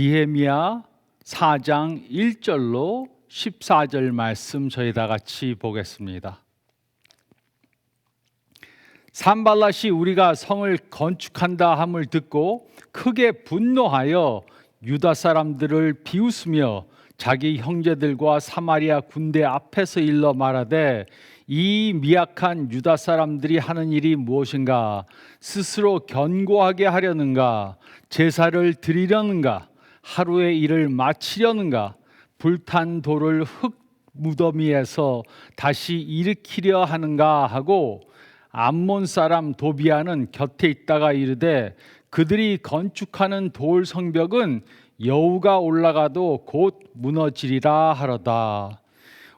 니헤미야 4장 1절로 14절 말씀 저희 다 같이 보겠습니다. 산발랏이 우리가 성을 건축한다 함을 듣고 크게 분노하여 유다 사람들을 비웃으며 자기 형제들과 사마리아 군대 앞에서 일러 말하되 이 미약한 유다 사람들이 하는 일이 무엇인가? 스스로 견고하게 하려는가? 제사를 드리려는가 하루의 일을 마치려는가 불탄 돌을 흙 무더미에서 다시 일으키려 하는가 하고 암몬 사람 도비아는 곁에 있다가 이르되 그들이 건축하는 돌 성벽은 여우가 올라가도 곧 무너지리라 하로다.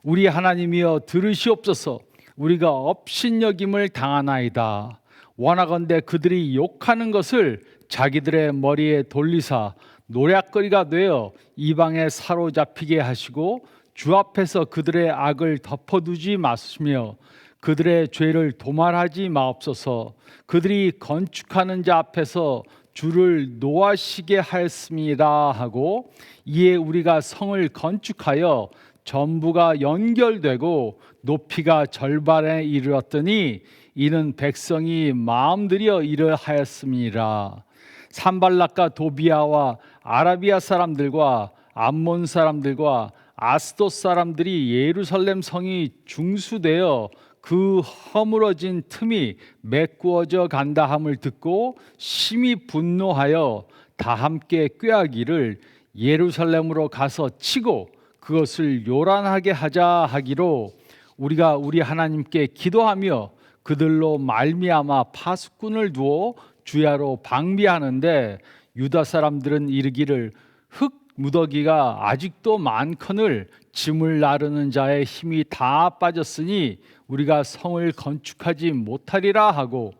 우리 하나님이여 들으시옵소서. 우리가 업신여김을 당하나이다. 원하건대 그들이 욕하는 것을 자기들의 머리에 돌리사 노략거리가 되어 이방에 사로잡히게 하시고 주 앞에서 그들의 악을 덮어두지 마시며 그들의 죄를 도말하지 마옵소서. 그들이 건축하는 자 앞에서 주를 노하시게 하였습니다 하고 이에 우리가 성을 건축하여 전부가 연결되고 높이가 절반에 이르렀더니 이는 백성이 마음들여 이를 하였습니다. 산발락과 도비아와 아라비아 사람들과 암몬 사람들과 아스돗 사람들이 예루살렘 성이 중수되어 그 허물어진 틈이 메꾸어져 간다 함을 듣고 심히 분노하여 다 함께 꾀하기를 예루살렘으로 가서 치고 그것을 요란하게 하자 하기로 우리가 우리 하나님께 기도하며 그들로 말미암아 파수꾼을 두어 주야로 방비하는데 유다 사람들은 이르기를 흙 무더기가 아직도 많거늘 짐을 나르는 자의 힘이 다 빠졌으니 우리가 성을 건축하지 못하리라 하고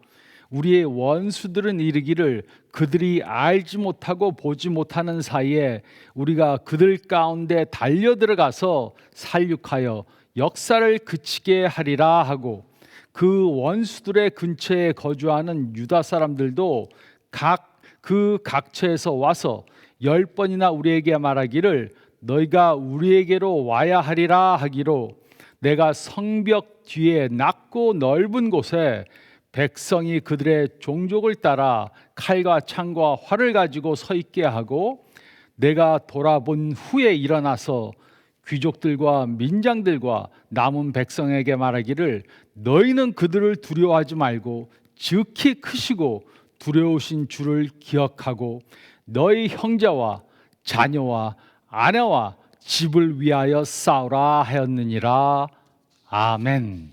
우리의 원수들은 이르기를 그들이 알지 못하고 보지 못하는 사이에 우리가 그들 가운데 달려 들어가서 살육하여 역사를 그치게 하리라 하고 그 원수들의 근처에 거주하는 유다 사람들도 각 그 각처에서 와서 열 번이나 우리에게 말하기를 너희가 우리에게로 와야 하리라 하기로 내가 성벽 뒤에 낮고 넓은 곳에 백성이 그들의 종족을 따라 칼과 창과 활을 가지고 서 있게 하고 내가 돌아본 후에 일어나서 귀족들과 민장들과 남은 백성에게 말하기를 너희는 그들을 두려워하지 말고 즉히 크시고 두려우신 주를 기억하고 너희 형제와 자녀와 아내와 집을 위하여 싸우라 하였느니라 아멘.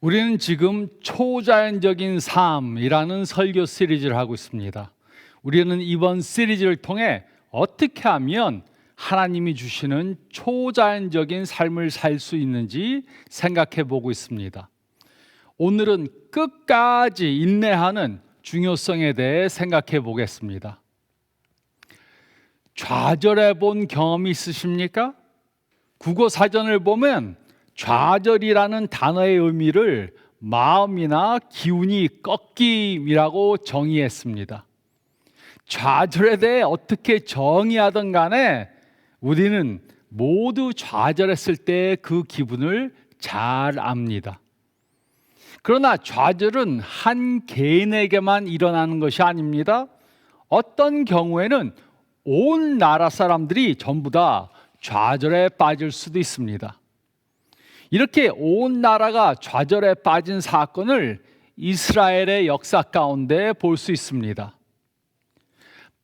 우리는 지금 초자연적인 삶이라는 설교 시리즈를 하고 있습니다. 우리는 이번 시리즈를 통해 어떻게 하면 하나님이 주시는 초자연적인 삶을 살 수 있는지 생각해 보고 있습니다. 오늘은 끝까지 인내하는 중요성에 대해 생각해 보겠습니다. 좌절해 본 경험이 있으십니까? 국어 사전을 보면 좌절이라는 단어의 의미를 마음이나 기운이 꺾임이라고 정의했습니다. 좌절에 대해 어떻게 정의하든 간에 우리는 모두 좌절했을 때 그 기분을 잘 압니다. 그러나 좌절은 한 개인에게만 일어나는 것이 아닙니다. 어떤 경우에는 온 나라 사람들이 전부 다 좌절에 빠질 수도 있습니다. 이렇게 온 나라가 좌절에 빠진 사건을 이스라엘의 역사 가운데 볼 수 있습니다.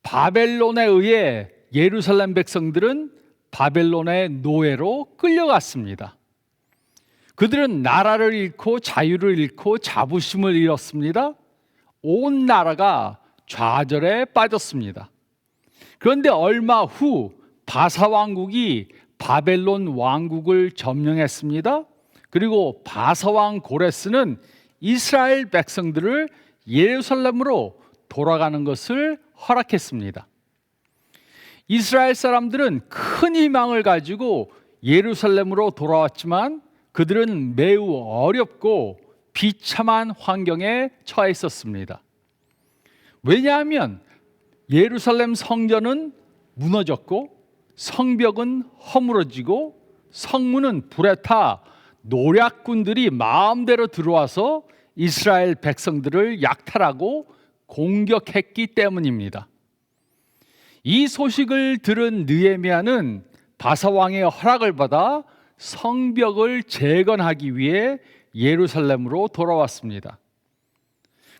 바벨론에 의해 예루살렘 백성들은 바벨론의 노예로 끌려갔습니다. 그들은 나라를 잃고 자유를 잃고 자부심을 잃었습니다. 온 나라가 좌절에 빠졌습니다. 그런데 얼마 후 바사 왕국이 바벨론 왕국을 점령했습니다. 그리고 바사 왕 고레스는 이스라엘 백성들을 예루살렘으로 돌아가는 것을 허락했습니다. 이스라엘 사람들은 큰 희망을 가지고 예루살렘으로 돌아왔지만 그들은 매우 어렵고 비참한 환경에 처해 있었습니다. 왜냐하면 예루살렘 성전은 무너졌고 성벽은 허물어지고 성문은 불에 타 노략군들이 마음대로 들어와서 이스라엘 백성들을 약탈하고 공격했기 때문입니다. 이 소식을 들은 느헤미야는 바사 왕의 허락을 받아 성벽을 재건하기 위해 예루살렘으로 돌아왔습니다.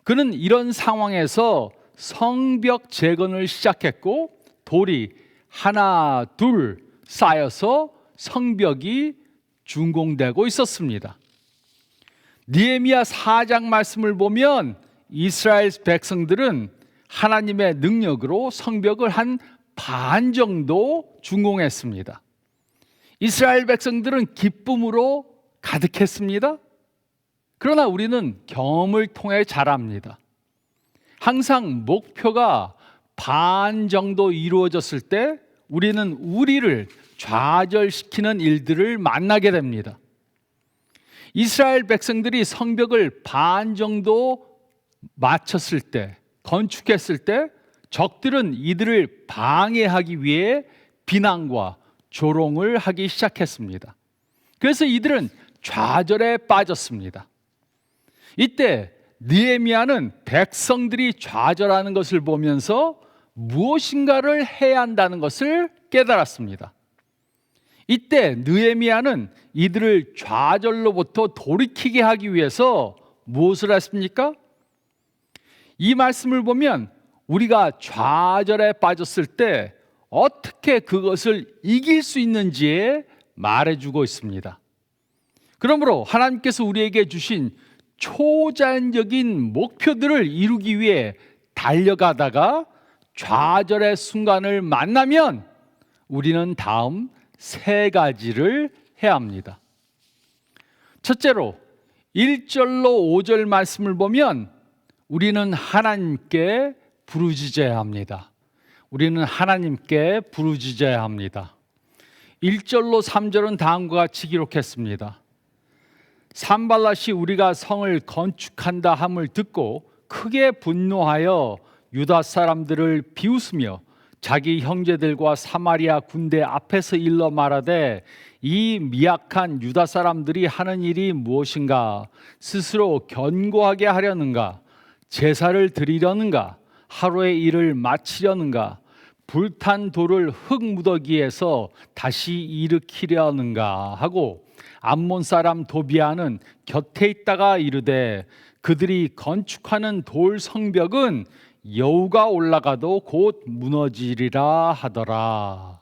그는 이런 상황에서 성벽 재건을 시작했고 돌이 하나 둘 쌓여서 성벽이 준공되고 있었습니다. 니에미야 4장 말씀을 보면 이스라엘 백성들은 하나님의 능력으로 성벽을 한 반 정도 준공했습니다. 이스라엘 백성들은 기쁨으로 가득했습니다. 그러나 우리는 경험을 통해 자랍니다. 항상 목표가 반 정도 이루어졌을 때 우리는 우리를 좌절시키는 일들을 만나게 됩니다. 이스라엘 백성들이 성벽을 반 정도 마쳤을 때, 건축했을 때 적들은 이들을 방해하기 위해 비난과 조롱을 하기 시작했습니다. 그래서 이들은 좌절에 빠졌습니다. 이때 느헤미야는 백성들이 좌절하는 것을 보면서 무엇인가를 해야 한다는 것을 깨달았습니다. 이때 느헤미야는 이들을 좌절로부터 돌이키게 하기 위해서 무엇을 했습니까? 이 말씀을 보면 우리가 좌절에 빠졌을 때 어떻게 그것을 이길 수 있는지에 말해주고 있습니다. 그러므로 하나님께서 우리에게 주신 초자연적인 목표들을 이루기 위해 달려가다가 좌절의 순간을 만나면 우리는 다음 세 가지를 해야 합니다. 첫째로 1절로 5절 말씀을 보면 우리는 하나님께 부르짖어야 합니다. 우리는 하나님께 부르짖어야 합니다. 1절로 3절은 다음과 같이 기록했습니다. 산발랏이 우리가 성을 건축한다 함을 듣고 크게 분노하여 유다 사람들을 비웃으며 자기 형제들과 사마리아 군대 앞에서 일러 말하되 이 미약한 유다 사람들이 하는 일이 무엇인가 스스로 견고하게 하려는가 제사를 드리려는가 하루의 일을 마치려는가 불탄 돌을 흙 무더기에서 다시 일으키려는가 하고 암몬 사람 도비아는 곁에 있다가 이르되 그들이 건축하는 돌 성벽은 여우가 올라가도 곧 무너지리라 하더라.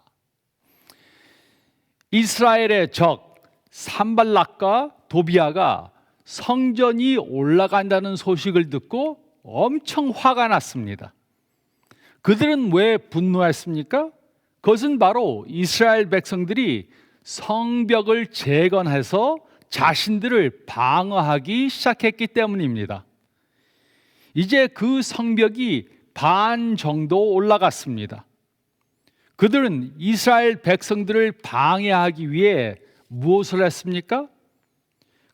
이스라엘의 적 산발락과 도비아가 성전이 올라간다는 소식을 듣고 엄청 화가 났습니다. 그들은 왜 분노했습니까? 그것은 바로 이스라엘 백성들이 성벽을 재건해서 자신들을 방어하기 시작했기 때문입니다. 이제 그 성벽이 반 정도 올라갔습니다. 그들은 이스라엘 백성들을 방해하기 위해 무엇을 했습니까?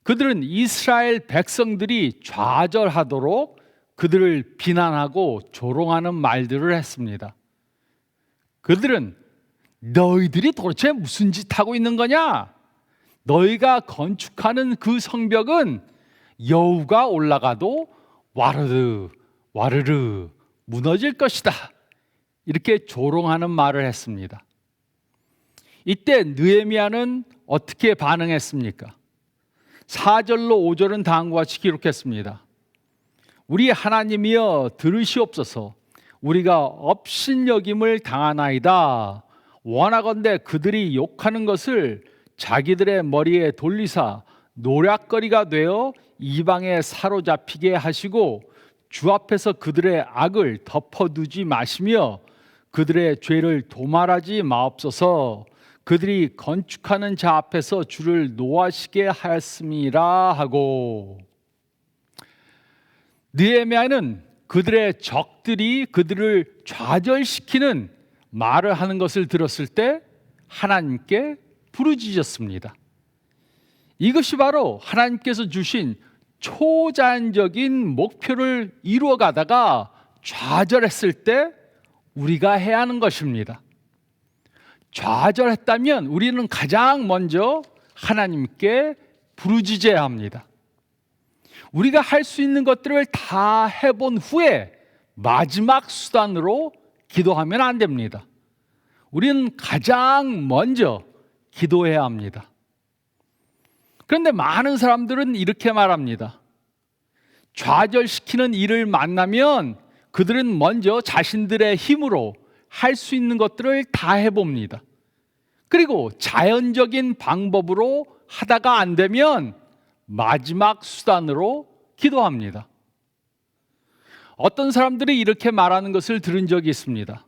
그들은 이스라엘 백성들이 좌절하도록 그들을 비난하고 조롱하는 말들을 했습니다. 그들은 너희들이 도대체 무슨 짓 하고 있는 거냐? 너희가 건축하는 그 성벽은 여우가 올라가도 와르르 와르르 무너질 것이다. 이렇게 조롱하는 말을 했습니다. 이때 느헤미야는 어떻게 반응했습니까? 4절로 5절은 다음과 같이 기록했습니다. 우리 하나님이여 들으시옵소서. 우리가 업신여김을 당하나이다. 원하건대 그들이 욕하는 것을 자기들의 머리에 돌리사 노략거리가 되어 이방에 사로잡히게 하시고 주 앞에서 그들의 악을 덮어두지 마시며 그들의 죄를 도말하지 마옵소서. 그들이 건축하는 자 앞에서 주를 노하시게 하였음이라 하고 느헤미야는 그들의 적들이 그들을 좌절시키는 말을 하는 것을 들었을 때 하나님께 부르짖었습니다. 이것이 바로 하나님께서 주신 초자연적인 목표를 이루어 가다가 좌절했을 때 우리가 해야 하는 것입니다. 좌절했다면 우리는 가장 먼저 하나님께 부르짖어야 합니다. 우리가 할 수 있는 것들을 다 해본 후에 마지막 수단으로 기도하면 안 됩니다. 우리는 가장 먼저 기도해야 합니다. 그런데 많은 사람들은 이렇게 말합니다. 좌절시키는 일을 만나면 그들은 먼저 자신들의 힘으로 할 수 있는 것들을 다 해봅니다. 그리고 자연적인 방법으로 하다가 안 되면 마지막 수단으로 기도합니다. 어떤 사람들이 이렇게 말하는 것을 들은 적이 있습니다.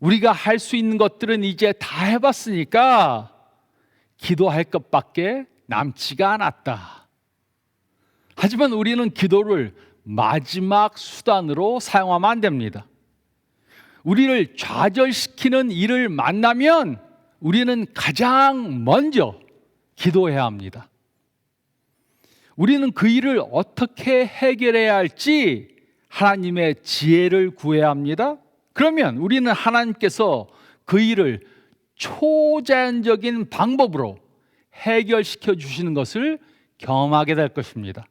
우리가 할 수 있는 것들은 이제 다 해봤으니까 기도할 것밖에 남지가 않았다. 하지만 우리는 기도를 마지막 수단으로 사용하면 안 됩니다. 우리를 좌절시키는 일을 만나면 우리는 가장 먼저 기도해야 합니다. 우리는 그 일을 어떻게 해결해야 할지 하나님의 지혜를 구해야 합니다. 그러면 우리는 하나님께서 그 일을 초자연적인 방법으로 해결시켜 주시는 것을 경험하게 될 것입니다.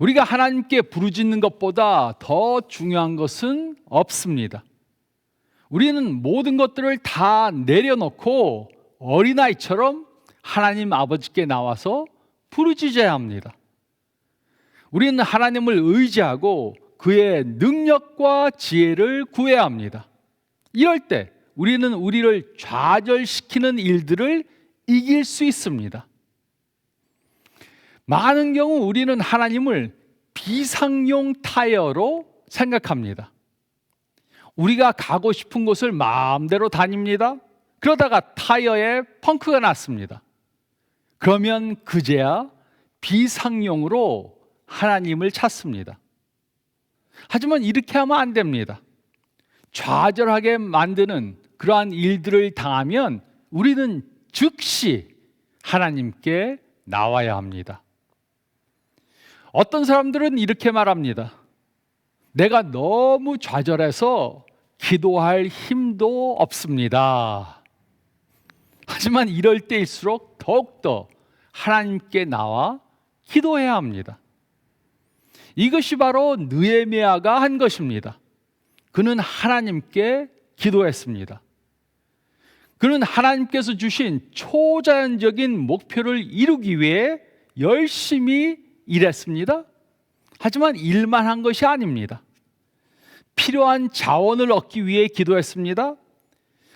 우리가 하나님께 부르짖는 것보다 더 중요한 것은 없습니다. 우리는 모든 것들을 다 내려놓고 어린아이처럼 하나님 아버지께 나와서 부르짖어야 합니다. 우리는 하나님을 의지하고 그의 능력과 지혜를 구해야 합니다. 이럴 때 우리는 우리를 좌절시키는 일들을 이길 수 있습니다. 많은 경우 우리는 하나님을 비상용 타이어로 생각합니다. 우리가 가고 싶은 곳을 마음대로 다닙니다. 그러다가 타이어에 펑크가 났습니다. 그러면 그제야 비상용으로 하나님을 찾습니다. 하지만 이렇게 하면 안 됩니다. 좌절하게 만드는 그러한 일들을 당하면 우리는 즉시 하나님께 나와야 합니다. 어떤 사람들은 이렇게 말합니다. 내가 너무 좌절해서 기도할 힘도 없습니다. 하지만 이럴 때일수록 더욱더 하나님께 나와 기도해야 합니다. 이것이 바로 느에미아가 한 것입니다. 그는 하나님께 기도했습니다. 그는 하나님께서 주신 초자연적인 목표를 이루기 위해 열심히 일했습니다. 하지만 일만 한 것이 아닙니다. 필요한 자원을 얻기 위해 기도했습니다.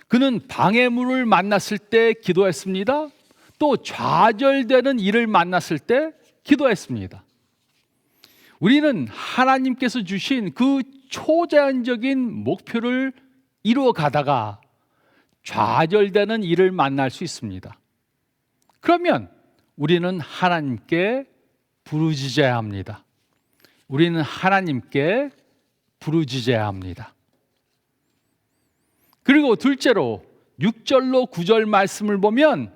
그는 방해물을 만났을 때 기도했습니다. 또 좌절되는 일을 만났을 때 기도했습니다. 우리는 하나님께서 주신 그 초자연적인 목표를 이루어 가다가 좌절되는 일을 만날 수 있습니다. 그러면 우리는 하나님께 부르짖어야 합니다. 우리는 하나님께 부르짖어야 합니다. 그리고 둘째로 6절로 9절 말씀을 보면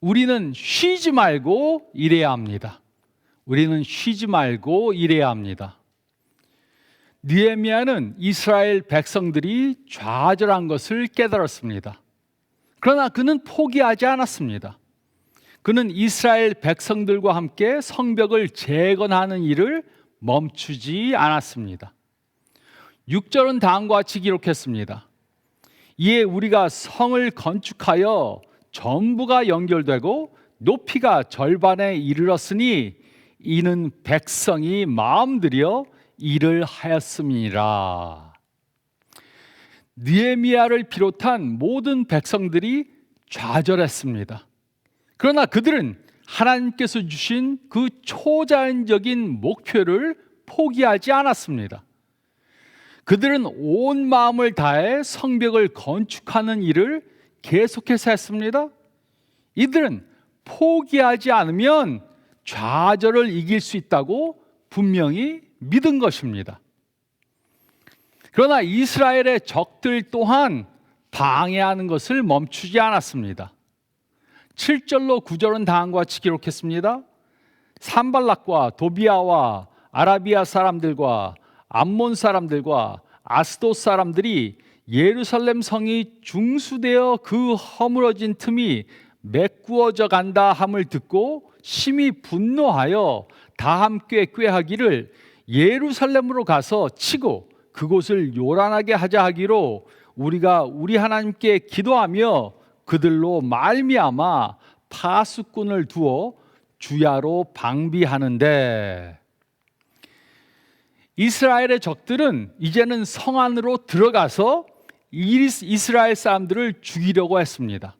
우리는 쉬지 말고 일해야 합니다. 우리는 쉬지 말고 일해야 합니다. 느헤미야는 이스라엘 백성들이 좌절한 것을 깨달았습니다. 그러나 그는 포기하지 않았습니다. 그는 이스라엘 백성들과 함께 성벽을 재건하는 일을 멈추지 않았습니다. 6절은 다음과 같이 기록했습니다. 이에 우리가 성을 건축하여 전부가 연결되고 높이가 절반에 이르렀으니 이는 백성이 마음 들여 일을 하였음이라. 느헤미야를 비롯한 모든 백성들이 좌절했습니다. 그러나 그들은 하나님께서 주신 그 초자연적인 목표를 포기하지 않았습니다. 그들은 온 마음을 다해 성벽을 건축하는 일을 계속해서 했습니다. 이들은 포기하지 않으면 좌절을 이길 수 있다고 분명히 믿은 것입니다. 그러나 이스라엘의 적들 또한 방해하는 것을 멈추지 않았습니다. 7절로 9절은 다음과 같이 기록했습니다. 산발락과 도비아와 아라비아 사람들과 암몬 사람들과 아스도 사람들이 예루살렘 성이 중수되어 그 허물어진 틈이 메꾸어져 간다 함을 듣고 심히 분노하여 다 함께 꾀하기를 예루살렘으로 가서 치고 그곳을 요란하게 하자 하기로 우리가 우리 하나님께 기도하며 그들로 말미암아 파수꾼을 두어 주야로 방비하는데 이스라엘의 적들은 이제는 성 안으로 들어가서 이스- 이스라엘 사람들을 죽이려고 했습니다.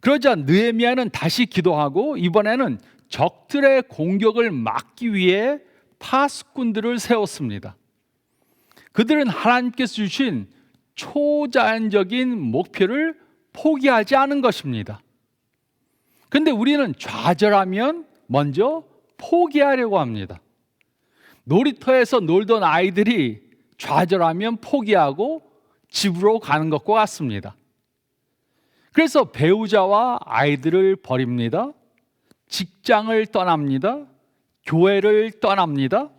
그러자 느헤미야는 다시 기도하고 이번에는 적들의 공격을 막기 위해 파수꾼들을 세웠습니다. 그들은 하나님께서 주신 초자연적인 목표를 포기하지 않은 것입니다. 근데 우리는 좌절하면 먼저 포기하려고 합니다. 놀이터에서 놀던 아이들이 좌절하면 포기하고 집으로 가는 것과 같습니다. 그래서 배우자와 아이들을 버립니다. 직장을 떠납니다. 교회를 떠납니다.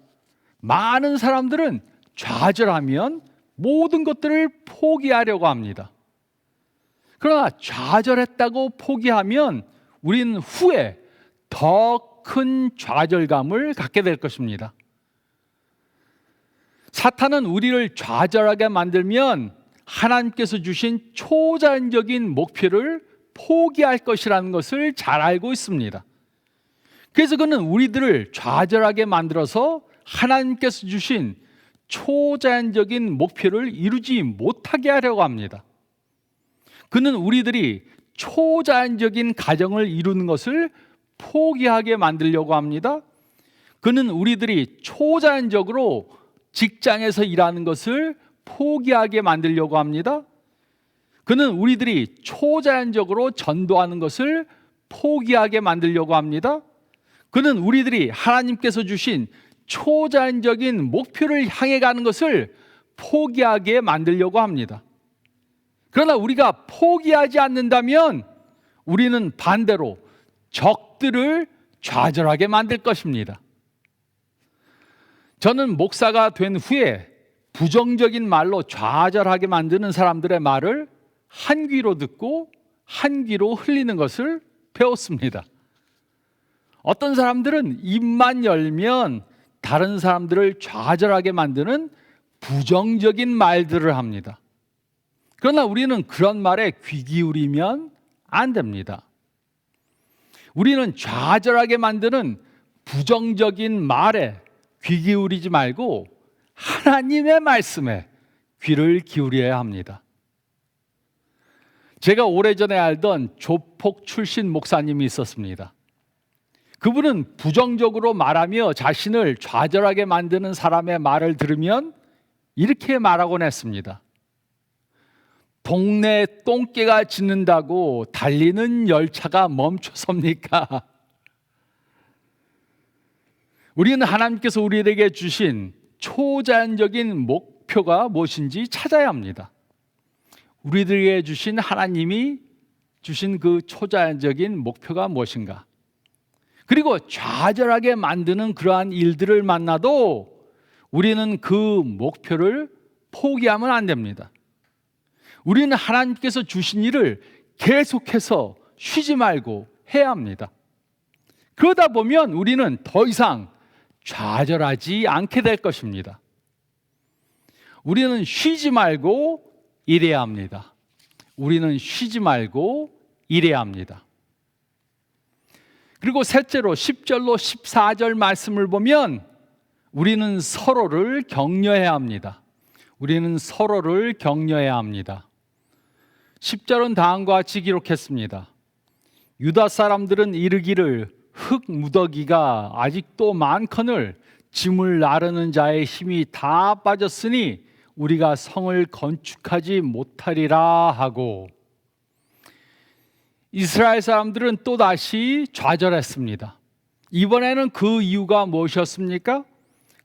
많은 사람들은 좌절하면 모든 것들을 포기하려고 합니다. 그러나 좌절했다고 포기하면 우리는 후에 더 큰 좌절감을 갖게 될 것입니다. 사탄은 우리를 좌절하게 만들면 하나님께서 주신 초자연적인 목표를 포기할 것이라는 것을 잘 알고 있습니다. 그래서 그는 우리들을 좌절하게 만들어서 하나님께서 주신 초자연적인 목표를 이루지 못하게 하려고 합니다. 그는 우리들이 초자연적인 가정을 이루는 것을 포기하게 만들려고 합니다. 그는 우리들이 초자연적으로 직장에서 일하는 것을 포기하게 만들려고 합니다. 그는 우리들이 초자연적으로 전도하는 것을 포기하게 만들려고 합니다. 그는 우리들이 하나님께서 주신 초자연적인 목표를 향해 가는 것을 포기하게 만들려고 합니다. 그러나 우리가 포기하지 않는다면 우리는 반대로 적들을 좌절하게 만들 것입니다. 저는 목사가 된 후에 부정적인 말로 좌절하게 만드는 사람들의 말을 한 귀로 듣고 한 귀로 흘리는 것을 배웠습니다. 어떤 사람들은 입만 열면 다른 사람들을 좌절하게 만드는 부정적인 말들을 합니다. 그러나 우리는 그런 말에 귀 기울이면 안 됩니다. 우리는 좌절하게 만드는 부정적인 말에 귀 기울이지 말고 하나님의 말씀에 귀를 기울여야 합니다. 제가 오래전에 알던 조폭 출신 목사님이 있었습니다. 그분은 부정적으로 말하며 자신을 좌절하게 만드는 사람의 말을 들으면 이렇게 말하곤 했습니다. 동네 똥개가 짖는다고 달리는 열차가 멈춰섭니까? 우리는 하나님께서 우리에게 주신 초자연적인 목표가 무엇인지 찾아야 합니다. 우리들에게 주신 하나님이 주신 그 초자연적인 목표가 무엇인가? 그리고 좌절하게 만드는 그러한 일들을 만나도 우리는 그 목표를 포기하면 안 됩니다. 우리는 하나님께서 주신 일을 계속해서 쉬지 말고 해야 합니다. 그러다 보면 우리는 더 이상 좌절하지 않게 될 것입니다. 우리는 쉬지 말고 일해야 합니다. 우리는 쉬지 말고 일해야 합니다. 그리고 셋째로 10절로 14절 말씀을 보면 우리는 서로를 격려해야 합니다. 우리는 서로를 격려해야 합니다. 10절은 다음과 같이 기록했습니다. 유다 사람들은 이르기를 흙 무더기가 아직도 많거늘 짐을 나르는 자의 힘이 다 빠졌으니 우리가 성을 건축하지 못하리라 하고 이스라엘 사람들은 또 다시 좌절했습니다. 이번에는 그 이유가 무엇이었습니까?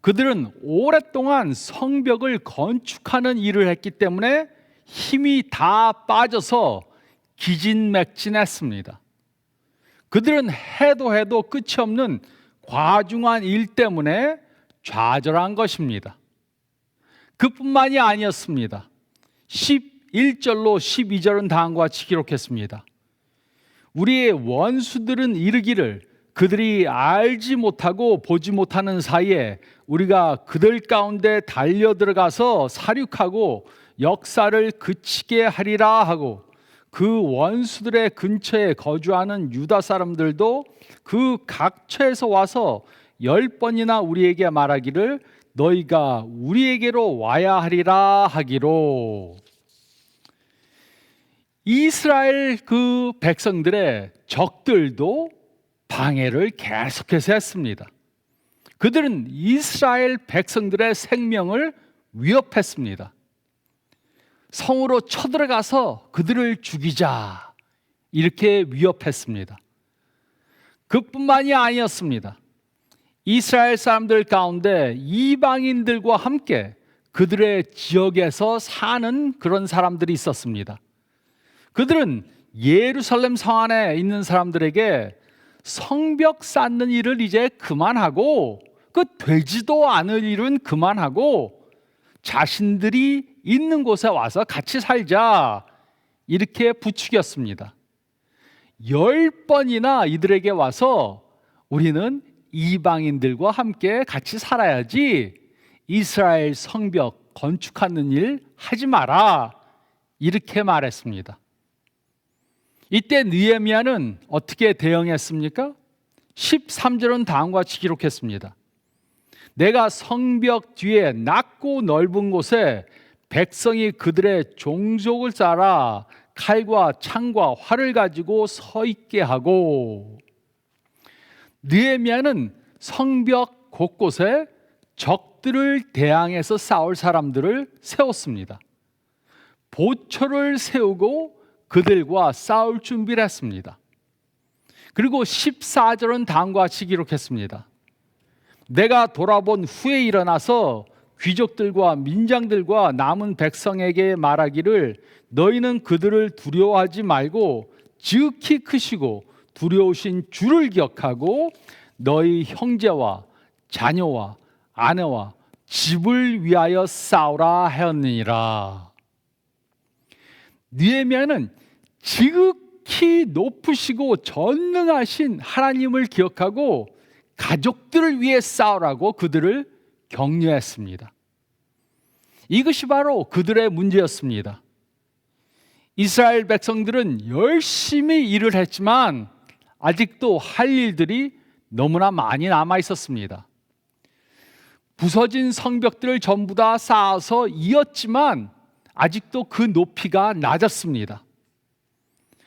그들은 오랫동안 성벽을 건축하는 일을 했기 때문에 힘이 다 빠져서 기진맥진했습니다. 그들은 해도 해도 끝이 없는 과중한 일 때문에 좌절한 것입니다. 그뿐만이 아니었습니다. 11절로 12절은 다음과 같이 기록했습니다. 우리의 원수들은 이르기를 그들이 알지 못하고 보지 못하는 사이에 우리가 그들 가운데 달려 들어가서 사륙하고 역사를 그치게 하리라 하고 그 원수들의 근처에 거주하는 유다 사람들도 그 각처에서 와서 열 번이나 우리에게 말하기를 너희가 우리에게로 와야 하리라 하기로 이스라엘 그 백성들의 적들도 방해를 계속해서 했습니다. 그들은 이스라엘 백성들의 생명을 위협했습니다. 성으로 쳐들어가서 그들을 죽이자 이렇게 위협했습니다. 그뿐만이 아니었습니다. 이스라엘 사람들 가운데 이방인들과 함께 그들의 지역에서 사는 그런 사람들이 있었습니다. 그들은 예루살렘 성 안에 있는 사람들에게 성벽 쌓는 일을 이제 그만하고 그 되지도 않을 일은 그만하고 자신들이 있는 곳에 와서 같이 살자 이렇게 부추겼습니다. 열 번이나 이들에게 와서 우리는 이방인들과 함께 같이 살아야지 이스라엘 성벽 건축하는 일 하지 마라 이렇게 말했습니다. 이때 느헤미야는 어떻게 대응했습니까? 13절은 다음과 같이 기록했습니다. 내가 성벽 뒤에 낮고 넓은 곳에 백성이 그들의 종족을 쌓아 칼과 창과 활을 가지고 서 있게 하고 느헤미야는 성벽 곳곳에 적들을 대항해서 싸울 사람들을 세웠습니다. 보초를 세우고 그들과 싸울 준비를 했습니다. 그리고 14절은 다음과 같이 기록했습니다. 내가 돌아본 후에 일어나서 귀족들과 민장들과 남은 백성에게 말하기를 너희는 그들을 두려워하지 말고 지극히 크시고 두려우신 주를 기억하고 너희 형제와 자녀와 아내와 집을 위하여 싸우라 하였느니라. 느헤미야는 지극히 높으시고 전능하신 하나님을 기억하고 가족들을 위해 싸우라고 그들을 격려했습니다. 이것이 바로 그들의 문제였습니다. 이스라엘 백성들은 열심히 일을 했지만 아직도 할 일들이 너무나 많이 남아 있었습니다. 부서진 성벽들을 전부 다 쌓아서 이었지만 아직도 그 높이가 낮았습니다.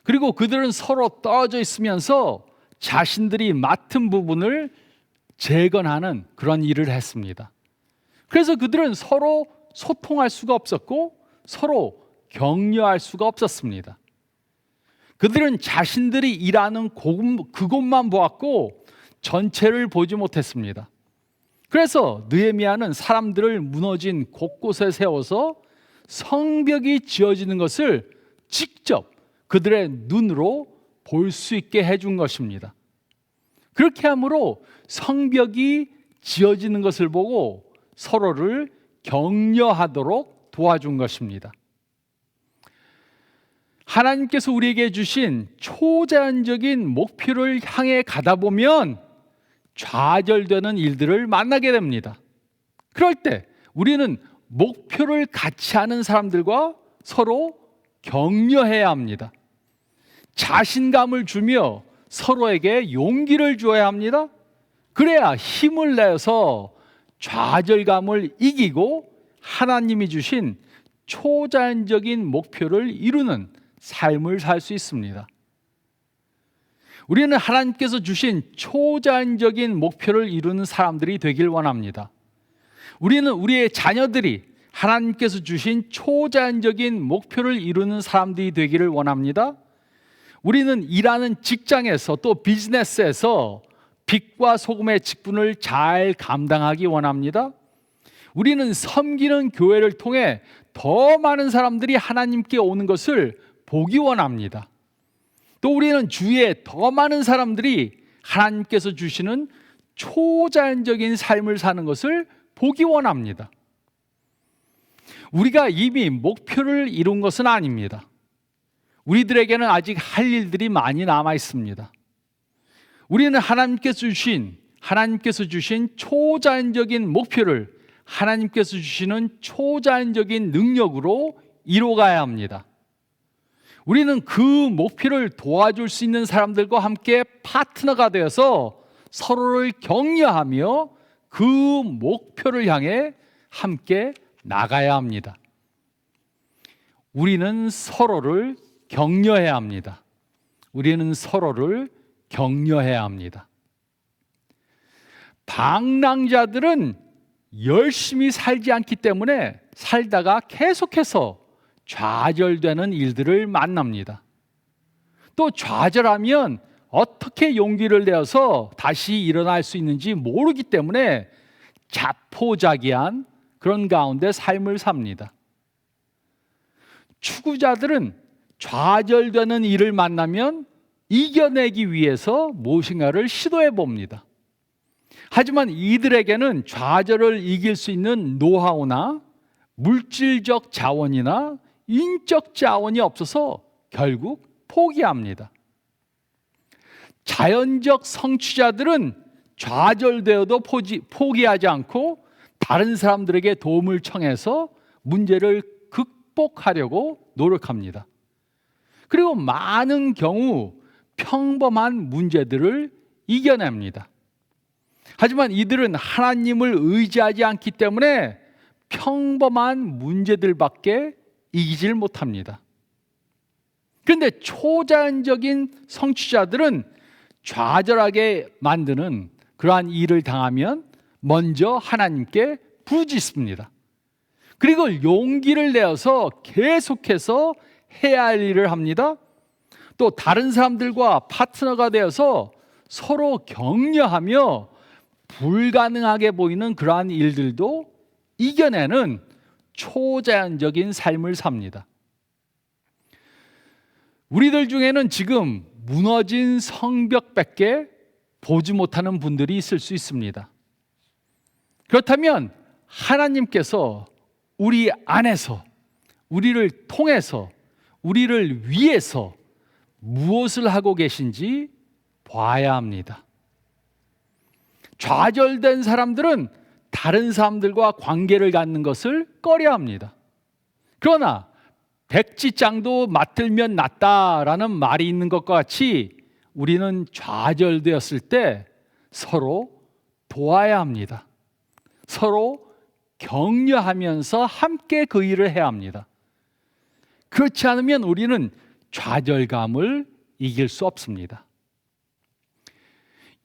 그리고 그들은 서로 떨어져 있으면서 자신들이 맡은 부분을 재건하는 그런 일을 했습니다. 그래서 그들은 서로 소통할 수가 없었고 서로 격려할 수가 없었습니다. 그들은 자신들이 일하는 그곳만 보았고 전체를 보지 못했습니다. 그래서 느헤미야는 사람들을 무너진 곳곳에 세워서 성벽이 지어지는 것을 직접 그들의 눈으로 볼 수 있게 해준 것입니다. 그렇게 함으로 성벽이 지어지는 것을 보고 서로를 격려하도록 도와준 것입니다. 하나님께서 우리에게 주신 초자연적인 목표를 향해 가다 보면 좌절되는 일들을 만나게 됩니다. 그럴 때 우리는 목표를 같이 하는 사람들과 서로 격려해야 합니다. 자신감을 주며 서로에게 용기를 주어야 합니다. 그래야 힘을 내서 좌절감을 이기고 하나님이 주신 초자연적인 목표를 이루는 삶을 살 수 있습니다. 우리는 하나님께서 주신 초자연적인 목표를 이루는 사람들이 되길 원합니다. 우리는 우리의 자녀들이 하나님께서 주신 초자연적인 목표를 이루는 사람들이 되기를 원합니다. 우리는 일하는 직장에서 또 비즈니스에서 빛과 소금의 직분을 잘 감당하기 원합니다. 우리는 섬기는 교회를 통해 더 많은 사람들이 하나님께 오는 것을 보기 원합니다. 또 우리는 주위에 더 많은 사람들이 하나님께서 주시는 초자연적인 삶을 사는 것을 보기 원합니다. 우리가 이미 목표를 이룬 것은 아닙니다. 우리들에게는 아직 할 일들이 많이 남아 있습니다. 우리는 하나님께서 주신 하나님께서 주신 초자연적인 목표를 하나님께서 주시는 초자연적인 능력으로 이뤄가야 합니다. 우리는 그 목표를 도와줄 수 있는 사람들과 함께 파트너가 되어서 서로를 격려하며 그 목표를 향해 함께 나가야 합니다. 우리는 서로를 격려해야 합니다. 우리는 서로를 격려해야 합니다. 방랑자들은 열심히 살지 않기 때문에 살다가 계속해서 좌절되는 일들을 만납니다. 또 좌절하면 어떻게 용기를 내어서 다시 일어날 수 있는지 모르기 때문에 자포자기한 그런 가운데 삶을 삽니다. 추구자들은 좌절되는 일을 만나면 이겨내기 위해서 무엇인가를 시도해 봅니다. 하지만 이들에게는 좌절을 이길 수 있는 노하우나 물질적 자원이나 인적 자원이 없어서 결국 포기합니다. 자연적 성취자들은 좌절되어도 포기, 포기하지 않고 다른 사람들에게 도움을 청해서 문제를 극복하려고 노력합니다. 그리고 많은 경우 평범한 문제들을 이겨냅니다. 하지만 이들은 하나님을 의지하지 않기 때문에 평범한 문제들밖에 이기질 못합니다. 그런데 초자연적인 성취자들은 좌절하게 만드는 그러한 일을 당하면 먼저 하나님께 부르짖습니다. 그리고 용기를 내어서 계속해서 해야 할 일을 합니다. 또 다른 사람들과 파트너가 되어서 서로 격려하며 불가능하게 보이는 그러한 일들도 이겨내는 초자연적인 삶을 삽니다. 우리들 중에는 지금 무너진 성벽밖에 보지 못하는 분들이 있을 수 있습니다. 그렇다면 하나님께서 우리 안에서 우리를 통해서 우리를 위해서 무엇을 하고 계신지 봐야 합니다. 좌절된 사람들은 다른 사람들과 관계를 갖는 것을 꺼려 합니다. 그러나 백지장도 맞들면 낫다라는 말이 있는 것과 같이 우리는 좌절되었을 때 서로 도와야 합니다. 서로 격려하면서 함께 그 일을 해야 합니다. 그렇지 않으면 우리는 좌절감을 이길 수 없습니다.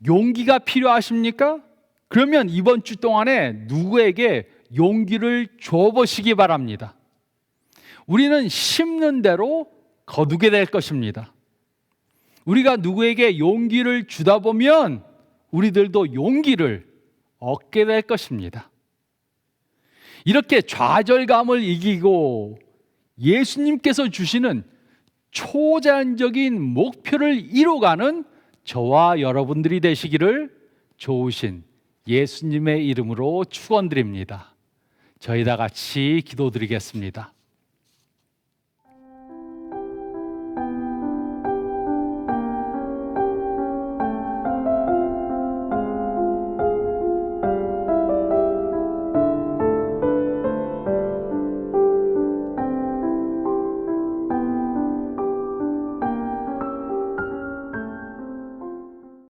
용기가 필요하십니까? 그러면 이번 주 동안에 누구에게 용기를 줘보시기 바랍니다. 우리는 심는 대로 거두게 될 것입니다. 우리가 누구에게 용기를 주다 보면 우리들도 용기를 얻게 될 것입니다. 이렇게 좌절감을 이기고 예수님께서 주시는 초자연적인 목표를 이뤄가는 저와 여러분들이 되시기를 좋으신 예수님의 이름으로 축원드립니다. 저희 다 같이 기도드리겠습니다.